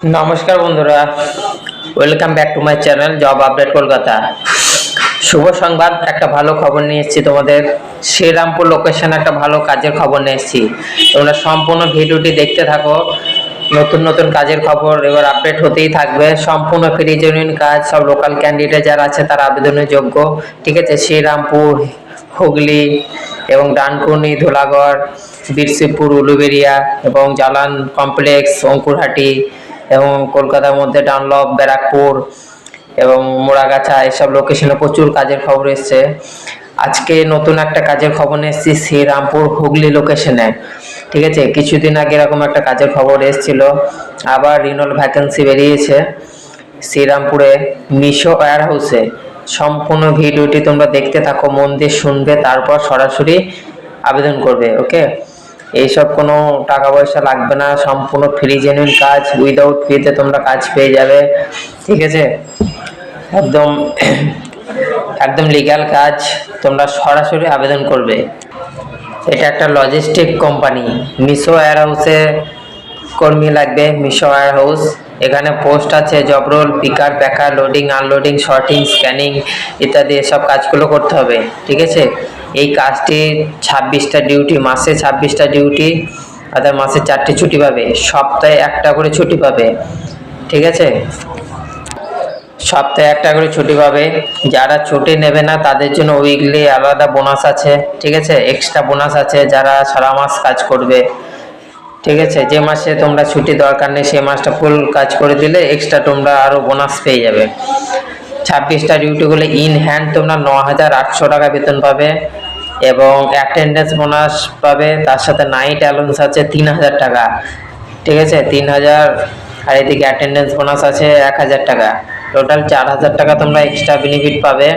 নমস্কার বন্ধুরা welcome back to my channel job update Kolkata শুভ সংবাদ, একটা ভালো খবর নিয়ে এসেছি তোমাদের। শ্রীরামপুর লোকেশনে একটা ভালো কাজের খবর নিয়ে এসেছি। তোমরা সম্পূর্ণ ভিডিওটি দেখতে থাকো। নতুন নতুন কাজের খবর এবার আপডেট হতেই থাকবে। সম্পূর্ণ ফ্রি জেনুইন কাজ, সব লোকাল ক্যান্ডিডেট যারা আছে তারা আবেদনের যোগ্য। ঠিক আছে, শ্রীরামপুর, হুগলি এবং ডানকুনি, ধুলাগড় বীরশিবপুর উলুবেরিয়া এবং জালান কমপ্লেক্স, অঙ্কুরহাটি এবং কলকাতার মধ্যে ডানলপ, ব্যারাকপুর এবং মোড়াগাছা, এসব লোকেশনে প্রচুর কাজের খবর এসছে। আজকে নতুন একটা কাজের খবর এসেছি শ্রীরামপুর হুগলি লোকেশনে ঠিক আছে? কিছুদিন আগে এরকম একটা কাজের খবর এসেছিল। আবার রিনল ভ্যাকেন্সি বেরিয়েছে শ্রীরামপুরে মিশো ওয়্যার হাউসে সম্পূর্ণ ভিডিওটি তোমরা দেখতে থাকো, মন দিয়ে শুনবে, তারপর সরাসরি আবেদন করবে ওকে এইসব কোনো টাকা পয়সা লাগবে না, সম্পূর্ণ ফ্রি জেনুইন কাজ। উইদাউট ফিতে তোমরা কাজ পেয়ে যাবে। ঠিক আছে? একদম একদম লিগ্যাল কাজ। তোমরা সরাসরি আবেদন করবে। এটা একটা লজিস্টিক কোম্পানি মিশো ওয়্যার হাউসে কর্মী লাগবে, মিশো ওয়্যার হাউস এখানে পোস্ট আছে job role picker packer loading unloading sorting scanning ইত্যাদি এসব কাজগুলো করতে হবে। ঠিক আছে? এই কাজটি ছাব্বিশটা ডিউটি মাসে ছাব্বিশটা ডিউটি অর্থাৎ মাসে চারটে ছুটি পাবে। সপ্তাহে একটা করে ছুটি পাবে। ঠিক আছে? সপ্তাহে একটা করে ছুটি পাবে। যারা ছুটি নেবে না, তাদের জন্য উইকলি আলাদা বোনাস আছে। ঠিক আছে? এক্সট্রা বোনাস আছে যারা সারা মাস কাজ করবে। ঠিক আছে? যে মাসে তোমরা ছুটি দরকার নেই সেই মাসটা ফুল কাজ করে দিলে এক্সট্রা তোমরা আরও বোনাস পেয়ে যাবে। ছাব্বিশটা ডিউটিগুলো ইন হ্যান্ড তোমরা ন হাজার আটশো টাকা বেতন পাবে। এবং অ্যাটেন্ডেন্স বোনাস পাবে, তার সাথে নাইট অ্যালাউন্স আছে তিন হাজার টাকা। ঠিক আছে? তিন হাজার আর এদিকে অ্যাটেন্ডেন্স বোনাস আছে এক হাজার টাকা। টোটাল চার হাজার টাকা তোমরা এক্সট্রা বেনিফিট পাবে।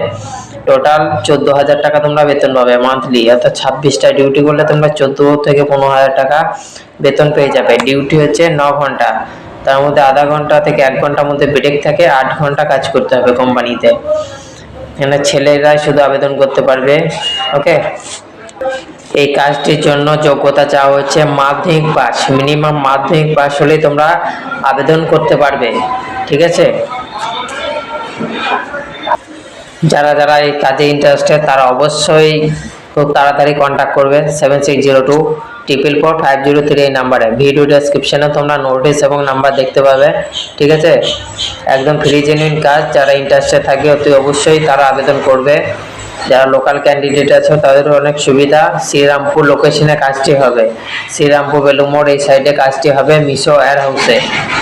টোটাল চোদ্দ হাজার টাকা তোমরা বেতন পাবে মান্থলি অর্থাৎ ছাব্বিশটা ডিউটি করলে তোমরা চোদ্দ থেকে পনেরো হাজার টাকা বেতন পেয়ে যাবে। ডিউটি হচ্ছে ন ঘণ্টা। তার মধ্যে আধা ঘণ্টা থেকে এক ঘণ্টার মধ্যে ব্রেক থাকে, আট ঘণ্টা কাজ করতে হবে কোম্পানিতে এখানে ছেলেরা শুধু আবেদন করতে পারবে ওকে এই কাজটির জন্য যোগ্যতা চাওয়া হচ্ছে মাধ্যমিক পাস মিনিমাম মাধ্যমিক পাস হলে তোমরা আবেদন করতে পারবে, ঠিক আছে? যারা যারা এই কাজে ইন্টারেস্টেড তারা অবশ্যই খুব তাড়াতাড়ি কন্ট্যাক্ট করবে seven six zero two triple four five zero three এই নাম্বারে ভিডিও ডেসক্রিপশনে তোমরা নোটিস এবং নাম্বার দেখতে পাবে, ঠিক আছে? একদম ফ্রি জেনুইন কাজ, যারা ইন্টারেস্টে থাকে অতি অবশ্যই তারা আবেদন করবে। যারা লোকাল ক্যান্ডিডেট আছে, তাদের অনেক সুবিধা। শ্রীরামপুর লোকেশনে কাজটি হবে। শ্রীরামপুর বেলুমোড় এই সাইডে কাজটি হবে মিশো এয়ার হাউসে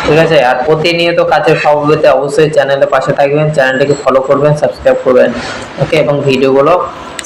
ঠিক আছে? আর প্রতিনিয়ত কাজের খবর পেতে অবশ্যই চ্যানেলের পাশে থাকবেন। চ্যানেলটিকে ফলো করবেন সাবস্ক্রাইব করবেন। ওকে এবং ভিডিওগুলো